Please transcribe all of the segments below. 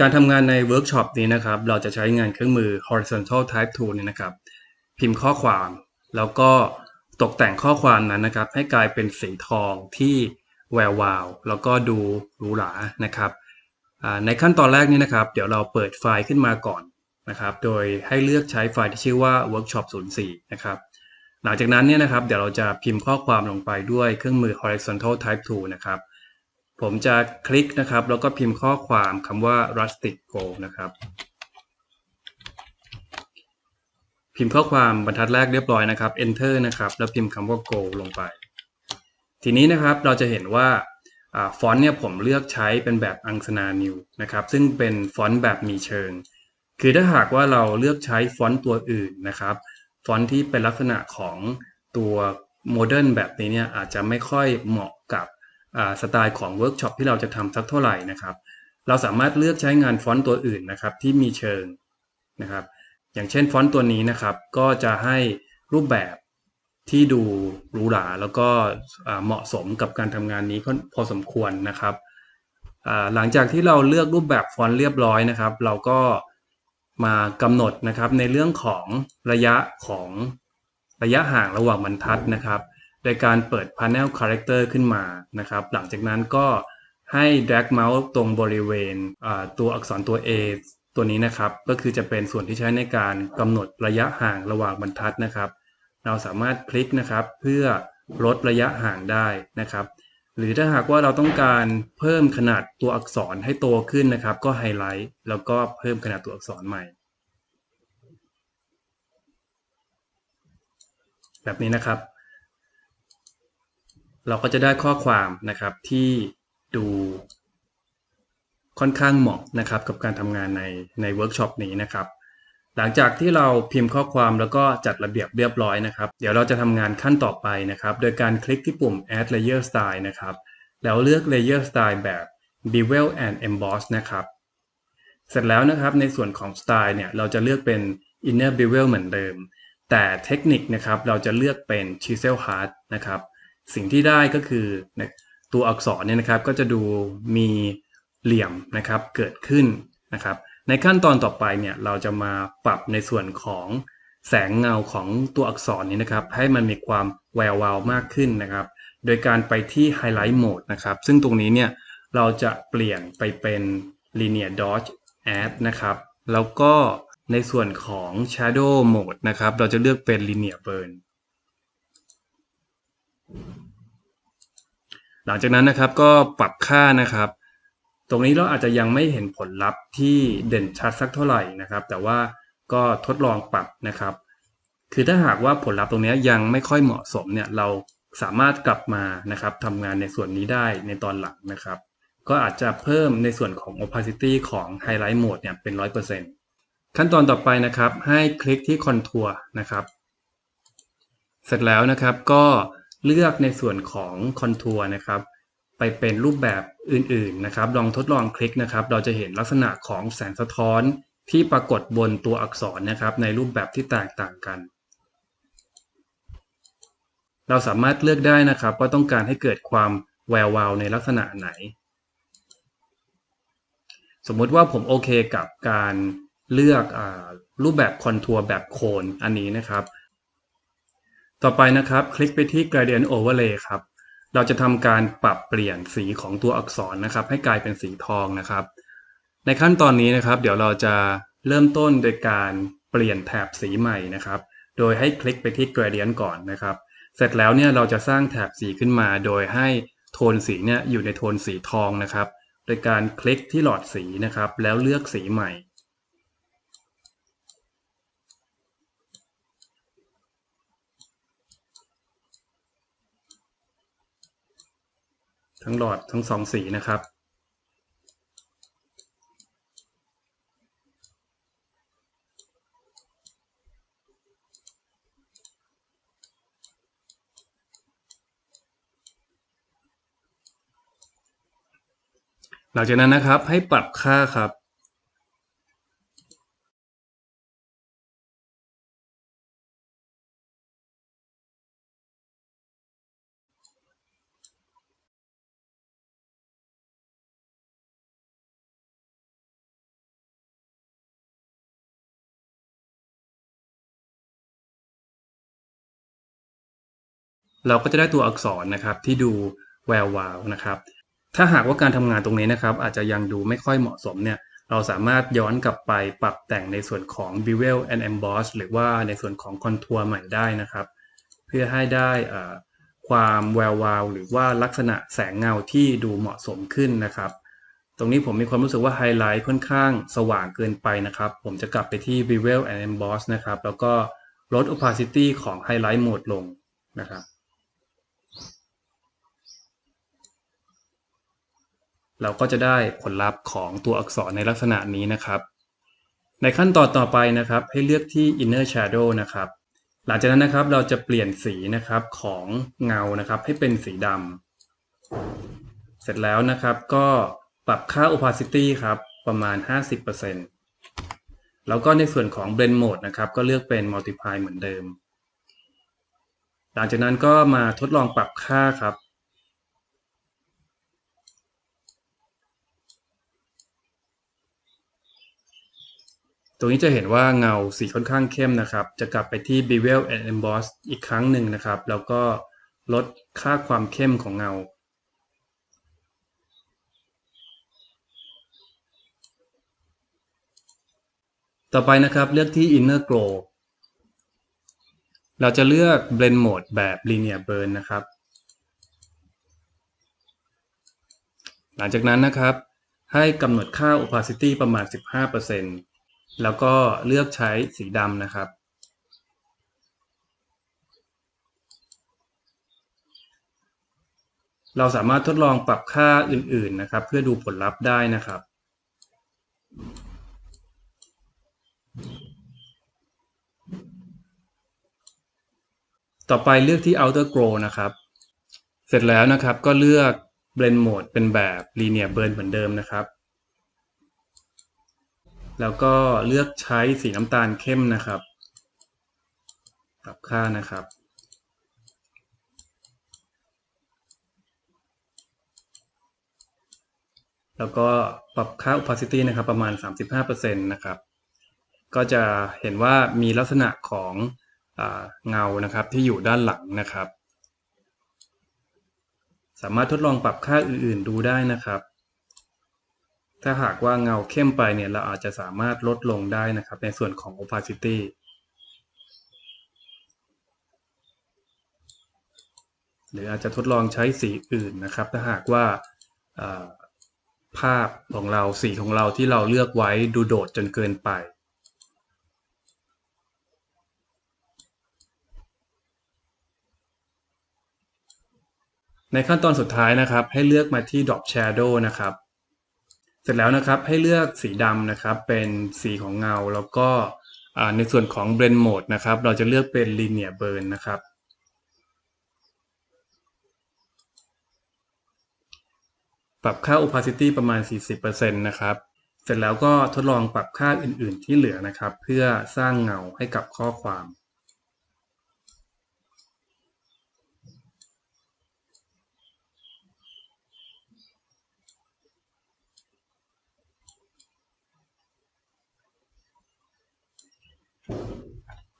การทำงานในเวิร์กช็อปนี้นะครับ เราจะใช้งานเครื่องมือ horizontal type tool เนี่ยนะครับ พิมพ์ข้อความ แล้วก็ตกแต่งข้อความนั้นนะครับ ให้กลายเป็นสีทองที่แวววาว แล้วก็ดูหรูหรานะครับ ในขั้นตอนแรกนี้นะครับ เดี๋ยวเราเปิดไฟล์ขึ้นมาก่อนนะครับ โดยให้เลือกใช้ไฟล์ที่ชื่อว่า workshop 04 นะครับ หลังจากนั้นเนี่ยนะครับ เดี๋ยวเราจะพิมพ์ข้อความลงไปด้วยเครื่องมือ horizontal type tool นะครับ ผมจะคลิกนะครับ แล้วก็พิมพ์ข้อความคำว่า rustic go นะครับ พิมพ์ข้อความบรรทัดแรกเรียบร้อยนะครับ enter นะครับ แล้วพิมพ์คำว่า go ลงไป ทีนี้นะครับเราจะเห็นว่าฟอนต์เนี่ยผมเลือกใช้เป็นแบบอังสนา new นะครับ ซึ่งเป็นฟอนต์แบบมีเชิง คือถ้าหากว่าเราเลือกใช้ฟอนต์ตัวอื่นนะครับ ฟอนต์ที่เป็นลักษณะของตัวโมเดิร์นแบบนี้เนี่ยอาจจะไม่ค่อยเหมาะกับ สไตล์ของเวิร์กช็อปที่เราจะทำสักเท่าไหร่นะครับ เราสามารถเลือกใช้งานฟอนต์ตัวอื่นนะครับที่มีเชิงนะครับ อย่างเช่นฟอนต์ตัวนี้นะครับ ก็จะให้รูปแบบที่ดูหรูหราแล้วก็เหมาะสมกับการทำงานนี้พอสมควรนะครับหลังจากที่เราเลือกรูปแบบฟอนต์เรียบร้อยนะครับ เราก็มากำหนดนะครับในเรื่องของระยะของระยะห่างระหว่างบรรทัดนะครับ โดยการเปิด Panel Character ขึ้นมานะครับ หลังจากนั้นก็ให้ drag mouse ตรงบริเวณตัวอักษรตัว A ตัวนี้นะครับ ก็คือจะเป็นส่วนที่ใช้ในการกำหนดระยะห่างระหว่างบรรทัดนะครับ เราสามารถคลิกนะครับเพื่อลดระยะห่างได้นะครับ หรือถ้าหากว่าเราต้องการเพิ่มขนาดตัวอักษรให้โตขึ้นนะครับ ก็ไฮไลท์แล้วก็เพิ่มขนาดตัวอักษรใหม่ แบบนี้นะครับ เราก็จะได้ข้อความนะครับที่ดูค่อนข้างเหมาะนะครับกับการทำงานในในเวิร์กช็อปนี้นะครับ หลังจากที่เราพิมพ์ข้อความแล้วก็จัดระเบียบเรียบร้อยนะครับ เดี๋ยวเราจะทำงานขั้นต่อไปนะครับ โดยการคลิกที่ปุ่ม add layer style นะครับ แล้วเลือก layer style แบบ bevel and emboss นะครับ เสร็จแล้วนะครับในส่วนของ style เนี่ยเราจะเลือกเป็น inner bevel เหมือนเดิม แต่เทคนิคนะครับเราจะเลือกเป็น chisel hard นะครับ สิ่งที่ได้ก็คือตัวอักษรเนี่ยนะครับก็จะดูมีเหลี่ยมนะครับเกิดขึ้นนะครับ ในขั้นตอนต่อไปเนี่ยเราจะมาปรับในส่วนของแสงเงาของตัวอักษรนี้นะครับ ให้มันมีความแวววาวมากขึ้นนะครับ โดยการไปที่ Highlight Mode นะครับ ซึ่งตรงนี้เนี่ยเราจะเปลี่ยนไปเป็น Linear Dodge Add นะครับ แล้วก็ในส่วนของ Shadow Mode นะครับ เราจะเลือกเป็น Linear Burn หลังจากนั้นนะครับก็ปรับค่านะครับ ตรงนี้เราอาจจะยังไม่เห็นผลลัพธ์ที่เด่นชัดสักเท่าไหร่นะครับ แต่ว่าก็ทดลองปรับนะครับ คือถ้าหากว่าผลลัพธ์ตรงนี้ยังไม่ค่อยเหมาะสมเนี่ยเราสามารถกลับมานะครับทำงานในส่วนนี้ได้ในตอนหลังนะครับ ก็อาจจะเพิ่มในส่วนของ opacity ของ highlight mode เนี่ยเป็น 100%ขั้นตอนต่อไปนะครับ ให้คลิกที่ contour นะครับ เสร็จแล้วนะครับก็ เลือกในส่วนของคอนทัวร์นะครับไปเป็นรูปแบบอื่นๆนะครับ ลองทดลองคลิกนะครับ เราจะเห็นลักษณะของแสงสะท้อนที่ปรากฏบนตัวอักษรนะครับ ในรูปแบบที่แตกต่างกัน เราสามารถเลือกได้นะครับว่าต้องการให้เกิดความแวววาวในลักษณะไหน สมมติว่าผมโอเคกับการเลือกอรูปแบบคอนทัวร์แบบโคนอันนี้นะครับ ต่อไปนะครับ คลิกไปที่ gradient overlay ครับ เราจะทำการปรับเปลี่ยนสีของตัวอักษรนะครับ ให้กลายเป็นสีทองนะครับ ในขั้นตอนนี้นะครับ เดี๋ยวเราจะเริ่มต้นโดยการเปลี่ยนแถบสีใหม่นะครับ โดยให้คลิกไปที่ gradient ก่อนนะครับ เสร็จแล้วเนี่ยเราจะสร้างแถบสีขึ้นมา โดยให้โทนสีเนี่ยอยู่ในโทนสีทองนะครับ โดยการคลิกที่หลอดสีนะครับ แล้วเลือกสีใหม่ ทั้งหลอดทั้งสองสีนะครับ หลังจากนั้นนะครับให้ปรับค่าครับ เราก็จะได้ตัวอักษรนะครับที่ดูแวววาวนะครับ ถ้าหากว่าการทำงานตรงนี้นะครับ อาจจะยังดูไม่ค่อยเหมาะสมเนี่ยเราสามารถย้อนกลับไปปรับแต่งในส่วนของ bevel and emboss หรือว่าในส่วนของคอนทัวร์ใหม่ได้นะครับ เพื่อให้ได้ความแวววาว หรือว่าลักษณะแสงเงาที่ดูเหมาะสมขึ้นนะครับ ตรงนี้ผมมีความรู้สึกว่าไฮไลท์ค่อนข้างสว่างเกินไปนะครับ ผมจะกลับไปที่ bevel and emboss นะครับ แล้วก็ลด opacity ของ highlight mode ลงนะครับ เราก็จะได้ผลลัพธ์ของตัวอักษรในลักษณะนี้นะครับ ในขั้นตอนต่อไปนะครับ ให้เลือกที่ inner shadow นะครับ หลังจากนั้นนะครับเราจะเปลี่ยนสีนะครับของเงานะครับ ให้เป็นสีดำเสร็จแล้วนะครับก็ปรับค่า opacity ครับประมาณ 50%แล้วก็ในส่วนของ blend mode นะครับ ก็เลือกเป็น multiply เหมือนเดิม หลังจากนั้นก็มาทดลองปรับค่าครับ ตรงนี้จะเห็นว่าเงาสีค่อนข้างเข้มนะครับ จะกลับไปที่ bevel and emboss อีกครั้งหนึ่งนะครับ แล้วก็ลดค่าความเข้มของเงา ต่อไปนะครับเลือกที่ inner glow เราจะเลือก blend mode แบบ linear burn นะครับ หลังจากนั้นนะครับให้กำหนดค่า opacity ประมาณ 15% แล้วก็เลือกใช้สีดำนะครับ เราสามารถทดลองปรับค่าอื่นๆนะครับ เพื่อดูผลลัพธ์ได้นะครับ ต่อไปเลือกที่ outer glow นะครับ เสร็จแล้วนะครับก็เลือก blend mode เป็นแบบ linear burn เหมือนเดิมนะครับ แล้วก็เลือกใช้สีน้ำตาลเข้มนะครับ ปรับค่านะครับ แล้วก็ปรับค่า opacity นะครับ ประมาณ 35%นะครับ ก็จะเห็นว่ามีลักษณะของเงานะครับที่อยู่ด้านหลังนะครับ สามารถทดลองปรับค่าอื่นๆดูได้นะครับ ถ้าหากว่าเงาเข้มไปเนี่ยเราอาจจะสามารถลดลงได้นะครับ ในส่วนของ opacity หรืออาจจะทดลองใช้สีอื่นนะครับ ถ้าหากว่าภาพของเราสีของเราที่เราเลือกไว้ดูโดดจนเกินไป ในขั้นตอนสุดท้ายนะครับ ให้เลือกมาที่ drop shadow นะครับ เสร็จแล้วนะครับให้เลือกสีดำนะครับเป็นสีของเงาแล้วก็ในส่วนของ blend mode นะครับ เราจะเลือกเป็น linear burn นะครับ ปรับค่า opacity ประมาณ 40%นะครับ เสร็จแล้วก็ทดลองปรับค่าอื่น ๆ ที่เหลือนะครับ เพื่อสร้างเงาให้กับข้อความ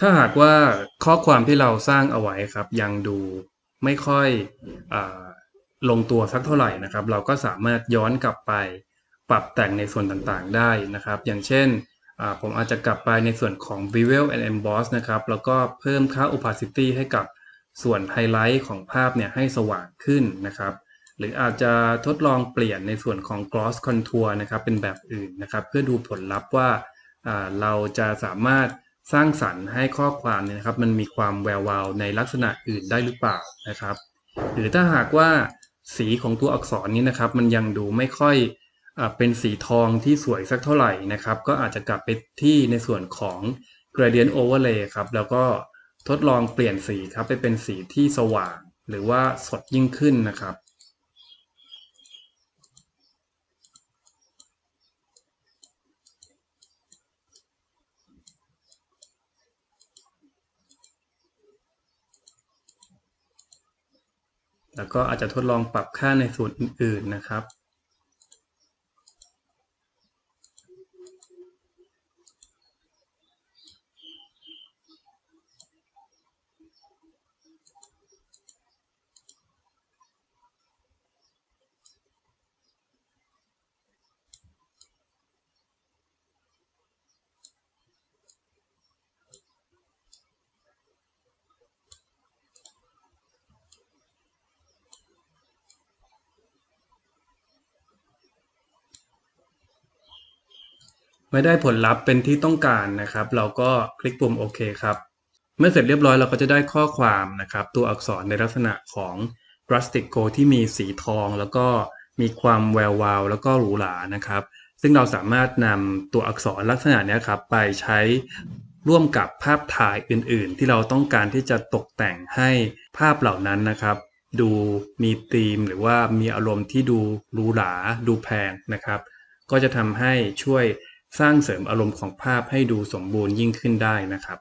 ถ้าหากว่าข้อความที่เราสร้างเอาไว้ครับ ยังดูไม่ค่อยอลงตัวสักเท่าไหร่นะครับ เราก็สามารถย้อนกลับไปปรับแต่งในส่วนต่างๆได้นะครับ อย่างเช่นผมอาจจะกลับไปในส่วนของ bevel and emboss นะครับ แล้วก็เพิ่มค่า opacity ให้กับส่วนไฮไลท์ของภาพเนี่ยให้สว่างขึ้นนะครับ หรืออาจจะทดลองเปลี่ยนในส่วนของ gloss contour นะครับ เป็นแบบอื่นนะครับ เพื่อดูผลลัพธ์ว่าเราจะสามารถ สร้างสรรค์ให้ข้อความเนี่ยนะครับ มันมีความแวววาวในลักษณะอื่นได้หรือเปล่านะครับ หรือถ้าหากว่าสีของตัวอักษรนี้นะครับ มันยังดูไม่ค่อยอเป็นสีทองที่สวยสักเท่าไหร่นะครับ ก็อาจจะกลับไปที่ในส่วนของ gradient overlay ครับ แล้วก็ทดลองเปลี่ยนสีครับไปเป็นสีที่สว่าง หรือว่าสดยิ่งขึ้นนะครับ แล้วก็อาจจะทดลองปรับค่าในส่วนอื่นๆนะครับ เมื่อได้ผลลัพธ์เป็นที่ต้องการนะครับ เราก็คลิกปุ่มโอเคครับ เมื่อเสร็จเรียบร้อยเราก็จะได้ข้อความนะครับ ตัวอักษรในลักษณะของ Rustic Gold ที่มีสีทอง แล้วก็มีความแวววาว แล้วก็หรูหรานะครับ ซึ่งเราสามารถนำตัวอักษรลักษณะนี้ครับไปใช้ร่วมกับภาพถ่ายอื่น ๆ ที่เราต้องการที่จะตกแต่งให้ภาพเหล่านั้นนะครับ ดูมีธีมหรือว่ามีอารมณ์ที่ดูหรูหราดูแพงนะครับ ก็จะทำให้ช่วย สร้างเสริมอารมณ์ของภาพให้ดูสมบูรณ์ยิ่งขึ้นได้นะครับ